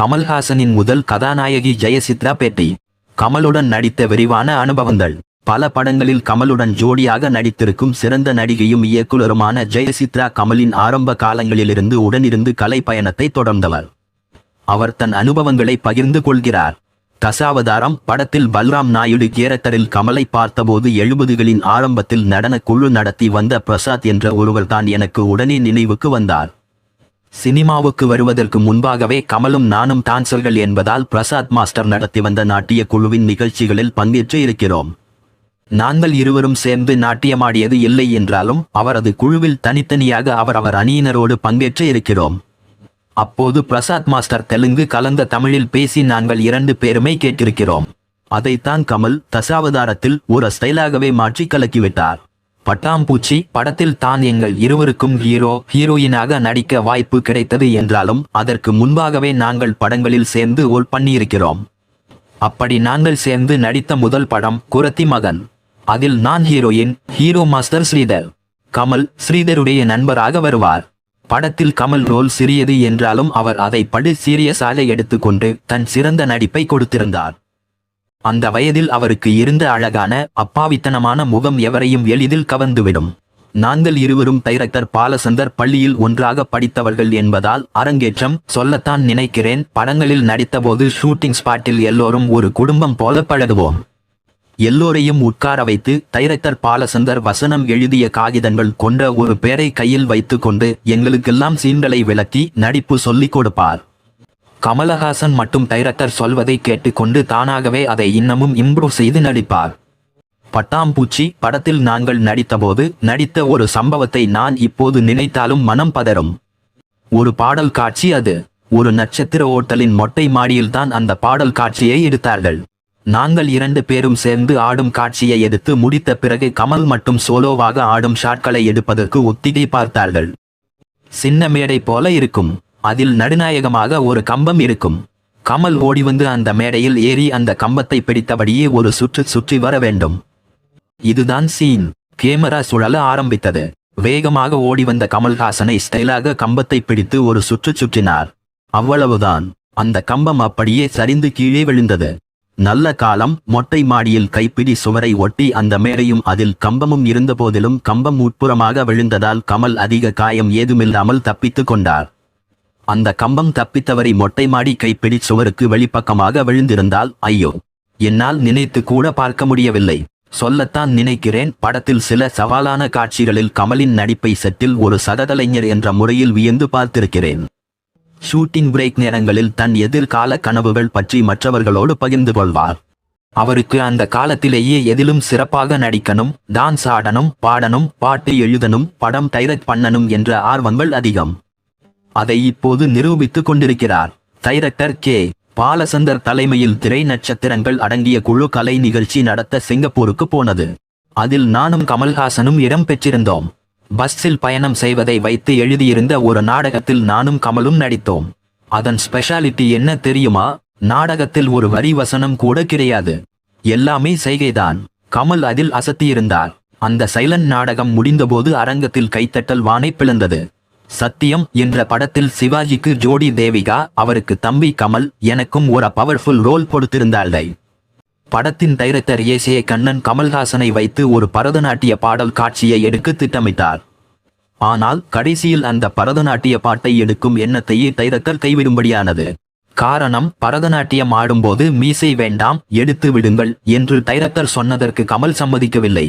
கமல்ஹாசனின் முதல் கதாநாயகி ஜெயசித்ரா பேட்டி. கமலுடன் நடித்த விரிவான அனுபவங்கள். பல படங்களில் கமலுடன் ஜோடியாக நடித்திருக்கும் சிறந்த நடிகையும் இயக்குனருமான ஜெயசித்ரா கமலின் ஆரம்ப காலங்களிலிருந்து உடனிருந்து கலை பயணத்தை தொடர்ந்தவர். அவர் தன் அனுபவங்களை பகிர்ந்து கொள்கிறார். தசாவதாரம் படத்தில் பல்ராம் நாயுடு கேரக்டரில் கமலை பார்த்தபோது எழுபதுகளின் ஆரம்பத்தில் நடன குழு நடத்தி வந்த பிரசாத் என்ற ஒருவர்தான் எனக்கு உடனே நினைவுக்கு வந்தார். சினிமாவுக்கு வருவதற்கு முன்பாகவே கமலும் நானும் டான்சர்கள் என்பதால் பிரசாத் மாஸ்டர் நடத்தி வந்த நாட்டிய குழுவின் நிகழ்ச்சிகளில் பங்கேற்று இருக்கிறோம். நாங்கள் இருவரும் சேர்ந்து நாட்டியமாடியது இல்லை என்றாலும் அவரது குழுவில் தனித்தனியாக அவர் அவர் அணியினரோடு பங்கேற்று இருக்கிறோம். அப்போது பிரசாத் மாஸ்டர் தெலுங்கு கலந்த தமிழில் பேசி நாங்கள் இரண்டு பேருமே கேட்டிருக்கிறோம். அதைத்தான் கமல் தசாவதாரத்தில் ஒரு ஸ்டைலாகவே மாற்றி கலக்கிவிட்டார் பட்டாம்பூச்சி படத்தில் தான் எங்கள் இருவருக்கும் ஹீரோ ஹீரோயினாக நடிக்க வாய்ப்பு கிடைத்தது என்றாலும் அதற்கு முன்பாகவே நாங்கள் படங்களில் சேர்ந்து ஓல் பண்ணியிருக்கிறோம். அப்படி நாங்கள் சேர்ந்து நடித்த முதல் படம் குரத்தி மகன். அதில் நான் heroine hero master Sridhar. Kamal ஸ்ரீதருடைய நண்பராக வருவார். படத்தில் கமல் ரோல் சிறியது என்றாலும் அவர் அதை படு சீரியஸாக எடுத்துக்கொண்டு தன் சிறந்த நடிப்பை கொடுத்திருந்தார். அந்த வயதில் அவருக்கு இருந்த அழகான அப்பாவித்தனமான முகம் எவரையும் எளிதில் கவர்ந்துவிடும். நாங்கள் இருவரும் டைரக்டர் பாலசந்தர் பள்ளியில் ஒன்றாக படித்தவர்கள் என்பதால் அரங்கேற்றம் சொல்லத்தான் நினைக்கிறேன். படங்களில் நடித்தபோது ஷூட்டிங் ஸ்பாட்டில் எல்லோரும் ஒரு குடும்பம் போல பழகுவோம். எல்லோரையும் உட்கார வைத்து டைரக்டர் பாலசந்தர் வசனம் எழுதிய காகிதங்கள் கொண்ட ஒரு பேரை கையில் வைத்துக்கொண்டு எங்களுக்கெல்லாம் சீன்களை விளக்கி நடிப்பு சொல்லிக் கொடுப்பார். கமலஹாசன் மட்டும் டைரக்டர் சொல்வதை கேட்டுக்கொண்டு தானாகவே அதை இன்னமும் இம்ப்ரூவ் செய்து நடிப்பார். பட்டாம்பூச்சி படத்தில் நாங்கள் நடித்தபோது நடித்த ஒரு சம்பவத்தை நான் இப்போது நினைத்தாலும் மனம் பதறும். ஒரு பாடல் காட்சி அது. ஒரு நட்சத்திர ஓட்டலின் மொட்டை மாடியில்தான் அந்த பாடல் காட்சியை எடுத்தார்கள். நாங்கள் இரண்டு பேரும் சேர்ந்து ஆடும் காட்சியை எடுத்து முடித்த பிறகு கமல் மட்டும் சோலோவாக ஆடும் ஷாட்களை எடுப்பதற்கு ஒத்திகை பார்த்தார்கள். சின்ன மேடை போல இருக்கும். அதில் நடுநாயகமாக ஒரு கம்பம் இருக்கும். கமல் ஓடி வந்து அந்த மேடையில் ஏறி அந்த கம்பத்தை பிடித்தபடியே ஒரு சுற்று சுற்றி வர வேண்டும். இதுதான் சீன் கேமரா சுழல ஆரம்பித்தது. வேகமாக ஓடி வந்த கமல்ஹாசனை ஸ்டைலாக கம்பத்தை பிடித்து ஒரு சுற்று சுற்றினார். அவ்வளவுதான். அந்த கம்பம் அப்படியே சரிந்து கீழே விழுந்தது. நல்ல காலம். மொட்டை மாடியில் கைப்பிடி சுவரை ஒட்டி அந்த மேடையும் அதில் கம்பமும் இருந்தபோதிலும் கம்பம் உட்புறமாக விழுந்ததால் கமல் அதிக காயம் ஏதுமில்லாமல் தப்பித்துக் கொண்டார். அந்த கம்பம் தப்பித்தவரை மொட்டை மாடி கைப்பிடி சுவருக்கு வெளிப்பக்கமாக விழுந்திருந்தால் ஐயோ. என்னால் நினைத்து கூட பார்க்க முடியவில்லை. சொல்லத்தான் நினைக்கிறேன் படத்தில் சில சவாலான காட்சிகளில் கமலின் நடிப்பை செட்டில் ஒரு சததலைஞர் என்ற முறையில் வியந்து பார்த்திருக்கிறேன். ஷூட்டிங் பிரேக் நேரங்களில் தன் எதிர்கால கனவுகள் பற்றி மற்றவர்களோடு பகிர்ந்து கொள்வார். அவருக்கு அந்த காலத்திலேயே எதிலும் சிறப்பாக நடிக்கணும் டான்ஸ் ஆடணும் பாடணும் பாட்டு எழுதணும் படம் டைரக்ட் பண்ணணும் என்ற ஆர்வங்கள் அதிகம். அதை இப்போது நிரூபித்துக் கொண்டிருக்கிறார். Director K. பாலசந்தர் தலைமையில் திரை நட்சத்திரங்கள் அடங்கிய குழு கலை நிகழ்ச்சி நடத்த சிங்கப்பூருக்கு போனது. அதில் நானும் கமல்ஹாசனும் இடம் பெற்றிருந்தோம். பஸ்ஸில் பயணம் செய்வதை வைத்து எழுதியிருந்த ஒரு நாடகத்தில் நானும் கமலும் நடித்தோம். அதன் ஸ்பெஷாலிட்டி என்ன தெரியுமா? நாடகத்தில் ஒரு வரி வசனம் கூட கிடையாது. எல்லாமே செய்கைதான். கமல் அதில் அசத்தியிருந்தார். அந்த சைலண்ட் நாடகம் முடிந்தபோது அரங்கத்தில் கைத்தட்டல் வானை பிளந்தது. சத்தியம் என்ற படத்தில் சிவாஜிக்கு ஜோடி தேவிகா அவருக்கு தம்பி கமல் எனக்கும் ஒரு பவர்ஃபுல் ரோல் கொடுத்திருந்தார்கள். படத்தின் டைரக்டர் ஏசிய கண்ணன் கமல்ஹாசனை வைத்து ஒரு பரதநாட்டிய பாடல் காட்சியை எடுக்க திட்டமிட்டார். ஆனால் கடைசியில் அந்த பரதநாட்டிய பாட்டை எடுக்கும் எண்ணத்தையே டைரக்டர் கைவிடும்படியானது. காரணம் பரதநாட்டியம் ஆடும்போது மீசை வேண்டாம் எடுத்து விடுங்கள் என்று டைரக்டர் சொன்னதற்கு கமல் சம்மதிக்கவில்லை.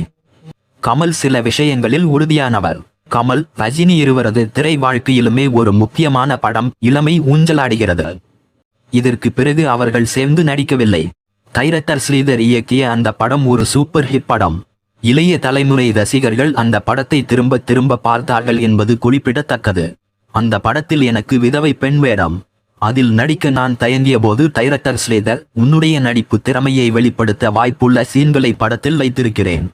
கமல் சில விஷயங்களில் உறுதியானவர். கமல் ரஜினி இருவரது திரை வாழ்க்கையிலுமே ஒரு முக்கியமான படம் இளமை ஊஞ்சலாடுகிறது. இதற்கு பிறகு அவர்கள் சேர்ந்து நடிக்கவில்லை. டைரக்டர் ஸ்ரீதர் இயக்கிய அந்த படம் ஒரு சூப்பர் ஹிட் படம். இளைய தலைமுறை ரசிகர்கள் அந்த படத்தை திரும்ப திரும்ப பார்த்தார்கள் என்பது குறிப்பிடத்தக்கது. அந்த படத்தில் எனக்கு விதவை பெண் வேடம். அதில் நடிக்க நான் தயங்கிய போது டைரக்டர் ஸ்ரீதர் உன்னுடைய நடிப்பு திறமையை வெளிப்படுத்த வாய்ப்புள்ள சீன்களை படத்தில் வைத்திருக்கிறேன்.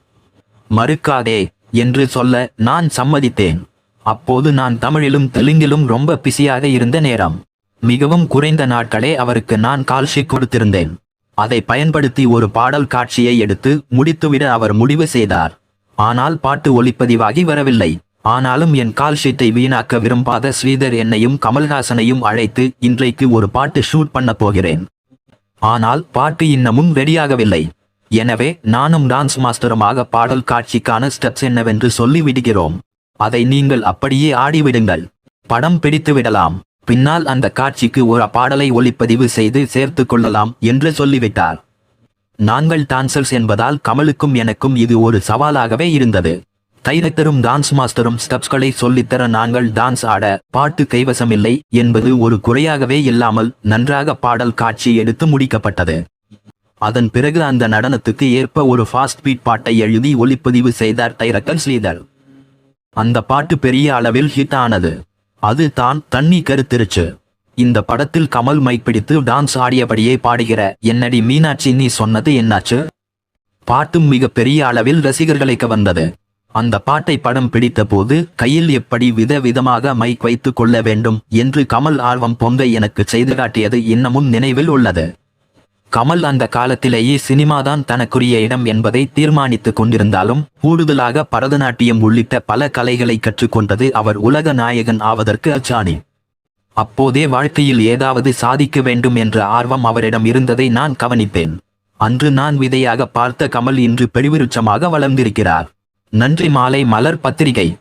மறுக்காதே. என்று சொல்ல நான் சம்மதித்தேன். அப்போது நான் தமிழிலும் தெலுங்கிலும் ரொம்ப பிஸியாக இருந்த நேரம். மிகவும் குறைந்த நாட்களே அவருக்கு நான் கால்ஷீட் கொடுத்திருந்தேன். அதை பயன்படுத்தி ஒரு பாடல் காட்சியை எடுத்து முடித்துவிட அவர் முடிவு செய்தார். ஆனால் பாட்டு ஒளிப்பதிவாகி வரவில்லை. ஆனாலும் என் கால்ஷீட்டை வீணாக்க விரும்பாத ஸ்ரீதர் என்னையும் கமல்ஹாசனையும் அழைத்து இன்றைக்கு ஒரு பாட்டு ஷூட் பண்ண போகிறேன். ஆனால் பாட்டு இன்னமும் ரெடியாகவில்லை எனவே நானும் டான்ஸ் மாஸ்டருமாக பாடல் காட்சிக்கான ஸ்டெப்ஸ் என்னவென்று சொல்லி விடுகிறோம். அதை நீங்கள் அப்படியே ஆடிவிடுங்கள். படம் பிடித்து விடலாம். பின்னால் அந்த காட்சிக்கு ஒரு பாடலை ஒளிப்பதிவு செய்து சேர்த்து கொள்ளலாம் என்று சொல்லிவிட்டார். நாங்கள் டான்சர்ஸ் என்பதால் கமலுக்கும் எனக்கும் இது ஒரு சவாலாகவே இருந்தது. டைரக்டரும் டான்ஸ் மாஸ்டரும் ஸ்டெப்ஸ்களை சொல்லித்தர நாங்கள் டான்ஸ் ஆட பாட்டு கைவசமில்லை என்பது ஒரு குறையாகவே இல்லாமல் நன்றாக பாடல் காட்சி எடுத்து முடிக்கப்பட்டது. அதன் பிறகு அந்த நடனத்துக்கு ஏற்ப ஒரு ஃபாஸ்ட் பீட் பாட்டை எழுதி ஒளிப்பதிவு செய்தார் டைரக்டர் ஸ்ரீதர். அந்த பாட்டு பெரிய அளவில் ஹிட் ஆனது. அது தான் தண்ணி கருத்திருச்சு. இந்த படத்தில் கமல் மைக் பிடித்து டான்ஸ் ஆடியபடியே பாடுகிற என்னடி மீனாட்சி நீ சொன்னது என்னாச்சு? பாட்டும் மிக பெரிய அளவில் ரசிகர்களை கவர்ந்தது அந்த பாட்டை படம் பிடித்த போது கையில் எப்படி விதவிதமாக மைக் வைத்துக் கொள்ள வேண்டும் என்று கமல் ஆர்வம் பொங்க எனக்கு செய்து காட்டியது இன்னமும் நினைவில் உள்ளது. கமல் அந்த காலத்திலேயே சினிமாதான் தனக்குரிய இடம் என்பதை தீர்மானித்துக் கொண்டிருந்தாலும் கூடுதலாக பரதநாட்டியம் உள்ளிட்ட பல கலைகளை கற்றுக்கொண்டது அவர் உலக நாயகன் ஆவதற்கு அச்சாணி. அப்போதே வாழ்க்கையில் ஏதாவது சாதிக்க வேண்டும் என்ற ஆர்வம் அவரிடம் இருந்ததை நான் கவனிப்பேன் அன்று நான் விதையாக பார்த்த கமல் இன்று பெருவிருச்சமாக வளர்ந்திருக்கிறார். நன்றி மாலை மலர் பத்திரிகை.